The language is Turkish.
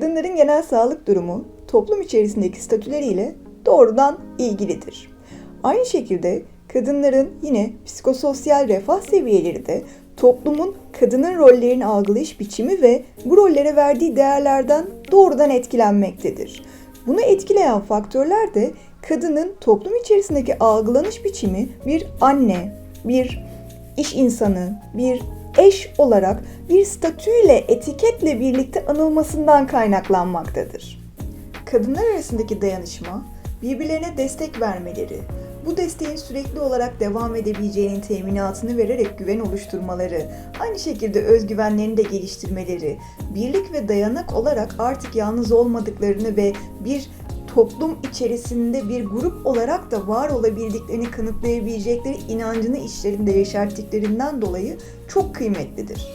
kadınların genel sağlık durumu toplum içerisindeki statüleriyle doğrudan ilgilidir. Aynı şekilde kadınların yine psikososyal refah seviyeleri de toplumun kadının rollerini algılayış biçimi ve bu rollere verdiği değerlerden doğrudan etkilenmektedir. Bunu etkileyen faktörler de kadının toplum içerisindeki algılanış biçimi bir anne, bir iş insanı, bir eş olarak bir statüyle, etiketle birlikte anılmasından kaynaklanmaktadır. Kadınlar arasındaki dayanışma, birbirlerine destek vermeleri, bu desteğin sürekli olarak devam edebileceğinin teminatını vererek güven oluşturmaları, aynı şekilde özgüvenlerini de geliştirmeleri, birlik ve dayanak olarak artık yalnız olmadıklarını ve bir toplum içerisinde bir grup olarak da var olabildiklerini kanıtlayabilecekleri inancını içlerinde yeşerttiklerinden dolayı çok kıymetlidir.